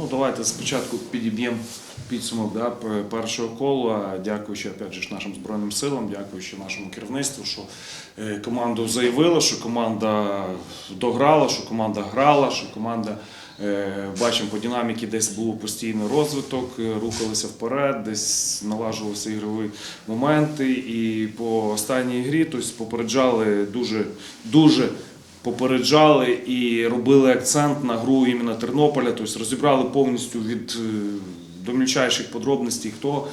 Ну, давайте спочатку підіб'ємо підсумок да, першого кола, дякуючи опять же, нашим Збройним силам, дякуючи нашому керівництву, що е, команду заявила, що команда дограла, що команда грала, що команда. е, Бачимо по динаміки, десь був постійний розвиток, е, рухалися вперед, десь налажувалися ігрові моменти. І по останній грі тобто, попереджали дуже, дуже попереджали і робили акцент на гру іменно Тернополя, тобто розібрали повністю від е, до мільчайших подробностей, хто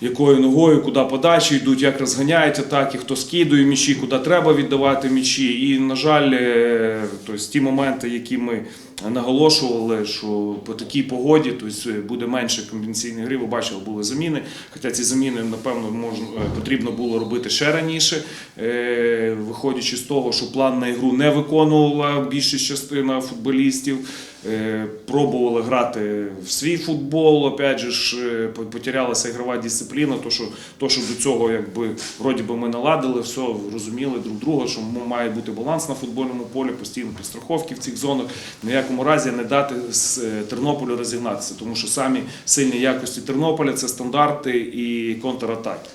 якою ногою, куди подачі йдуть, як розганяють атаки, хто скидує м'ячі, куди треба віддавати м'ячі. І, на жаль, е, тобто, ті моменти, які ми наголошували, що по такій погоді тобто, буде менше комбінаційної гри. Ви бачили, були заміни. Хоча ці заміни, напевно, можна, е, потрібно було робити ще раніше, е, виходячи з того, що план на ігру не виконувала більшість частина футболістів. Е, Пробували грати в свій футбол, опять же ж е, потерялася ігрова дисципліна, то що, то, що до цього якби вроді би ми наладили, все розуміли друг друга, що має бути баланс на футбольному полі, постійно підстраховки в цих зонах. Ні в якому разі не дати з е, Тернополю розігнатися, тому що самі сильні якості Тернополя це стандарти і контратаки.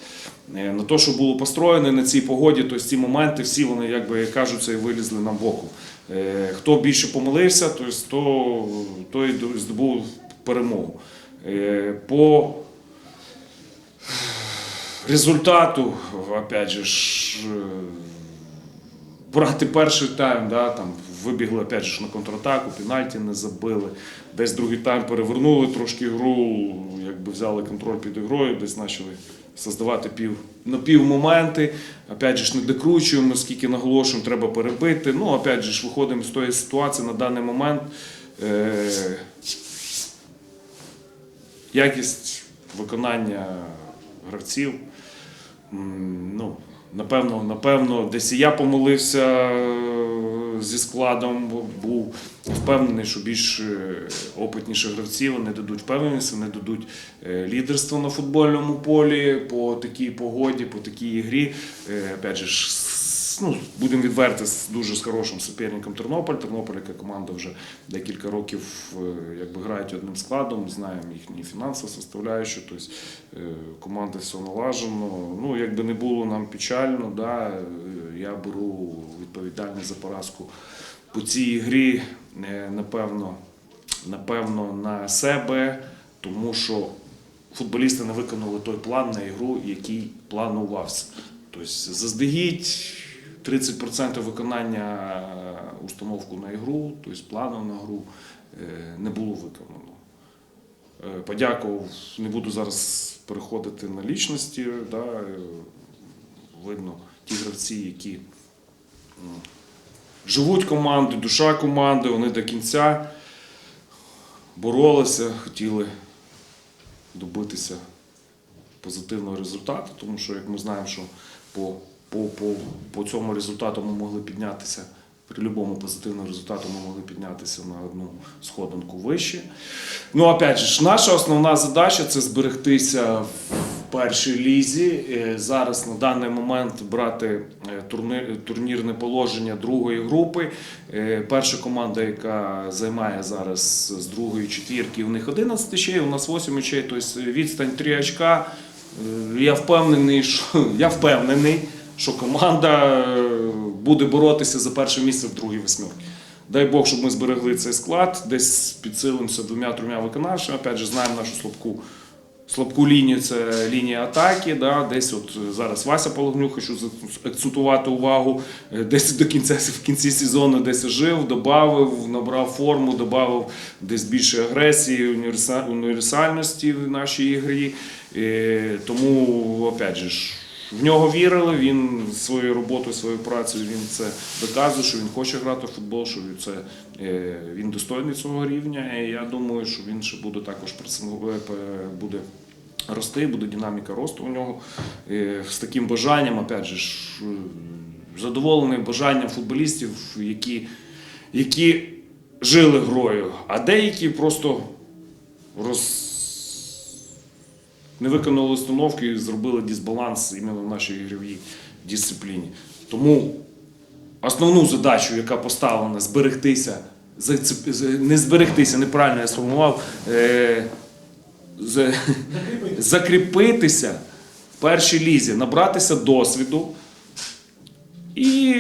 Е, На те, що було построєно на цій погоді, то ці моменти всі вони, як би кажуться, і вилізли нам в око. Е, Хто більше помилився, то, той здобув перемогу. По результату, опять же, брати перший тайм, да, там, вибігли опять же, на контратаку, пенальті не забили. Десь другий тайм перевернули трошки гру, якби взяли контроль під ігрою, десь почали создавати пів, на пів моменти. Опять же не докручуємо, скільки наголошуємо, треба перебити. Ну, опять же виходимо з тої ситуації на даний момент. Е- якість виконання гравців. Ну, напевно, напевно, десь і я помилився е, зі складом, був впевнений, що більш е, опитніші гравці вони дадуть впевненість, вони дадуть е, лідерство на футбольному полі по такій погоді, по такій грі. Е, Опять же, ну, будемо відверти з дуже з хорошим суперником Тернополь. Тернополь, яка команда вже декілька років е, якби грають одним складом, знаємо їхні фінансову составляючу, тобто е, команди все налажено. Ну, якби не було нам печально, да, е, я беру відповідальність за поразку по цій грі, напевно, напевно, на себе, тому що футболісти не виконали той план на ігру, який планувався. Тобто заздалегідь 30% виконання е, установку на ігру, тобто плану на гру е, не було виконано. Е, Подякував, не буду зараз переходити на лічності. Да, видно ті гравці, які живуть команди, душа команди, вони до кінця боролися, хотіли добитися позитивного результату, тому що, як ми знаємо, що по, по, по, по цьому результату ми могли піднятися, при будь-якому позитивному результату ми могли піднятися на одну сходинку вище. Ну, опять же, наша основна задача це зберегтися в першій лізі. Е, Зараз на даний момент брати е, турнірне положення другої групи. Е, Перша команда, яка займає зараз з другої четвірки, у них 11 очей, у нас 8 очей, тобто відстань 3 очка. Я впевнений, що я впевнений, що команда е, буде боротися за перше місце в другій восьмерці. Дай Бог, щоб ми зберегли цей склад, десь підсилимося двома-трьома виконавцями. Опять же, знаємо нашу слабку, слабку лінію це лінія атаки. Да? Десь от зараз Вася Пологнюк, хочу акцентувати увагу. е, Десь до кінця в кінці сезону десь жив, додав, набрав форму, додав десь більше агресії, універсальності в нашій ігрі. Е, Тому, опять же, в нього вірили, він своєю роботою, своєю працею він це доказує, що він хоче грати в футбол, що він, це, е, він достойний цього рівня. І я думаю, що він ще буде також е, буде рости, буде динаміка росту у нього. Е, З таким бажанням, опять же, задоволений бажанням футболістів, які, які жили грою, а деякі просто роз не виконали установки і зробили дисбаланс іменно в нашій ігровій дисципліні. Тому основну задачу, яка поставлена зберегтися не зберегтися, неправильно я сформував. Е, з- закріпитися в першій лізі, набратися досвіду. І,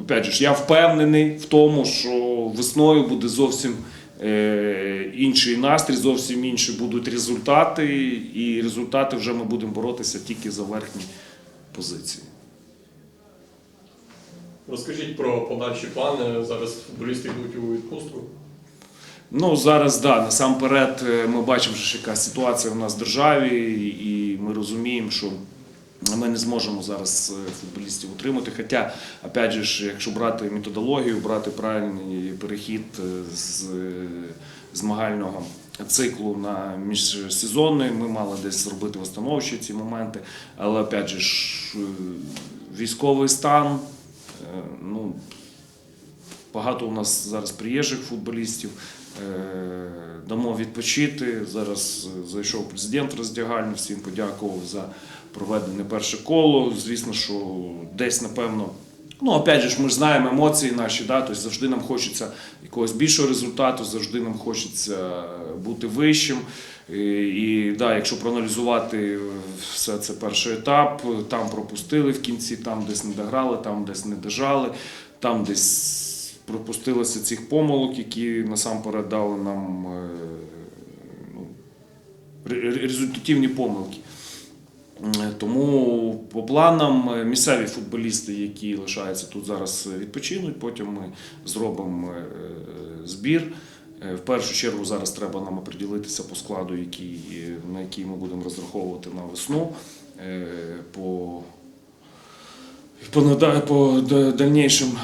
опять же, я впевнений в тому, що весною буде зовсім е, інший настрій, зовсім інші будуть результати, і результати вже ми будемо боротися тільки за верхні позиції. Розкажіть про подальші плани. Зараз футболісти йдуть у відпустку. Ну, зараз да, насамперед е, ми бачимо, що яка ситуація у нас в державі, і ми розуміємо, що ми не зможемо зараз е, футболістів утримати. Хоча, опять же, якщо брати методологію, брати правильний перехід е, з е, змагального циклу на міжсезонний, ми мали десь зробити восстановчі ці моменти. Але опять же, військовий стан, ну, Багато у нас зараз приїжджих футболістів. Дамо відпочити. Зараз зайшов президент роздягальні, всім подякував за проведене перше коло. Звісно, що десь, напевно, ну, опять же, ми ж знаємо емоції наші, да? тобто завжди нам хочеться якогось більшого результату, завжди нам хочеться бути вищим. І, да, якщо проаналізувати все це перший етап, там пропустили в кінці, там десь не дограли, там десь не дожали, там десь пропустилося цих помилок, які насамперед дали нам е, ну, результативні помилки. Тому по планам е, місцеві футболісти, які лишаються тут зараз, е, відпочинуть. Потім ми зробимо е, збір. В першу чергу зараз треба нам оприділитися по складу, який, на який ми будемо розраховувати на весну. По, по, по дальнішим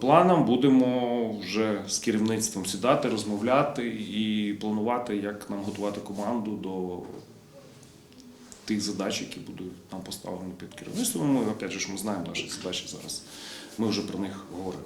планам будемо вже з керівництвом сідати, розмовляти і планувати, як нам готувати команду до тих задач, які будуть нам поставлені під керівництвом. Ми опять же, ми знаємо наші задачі зараз. Ми вже про них говорили.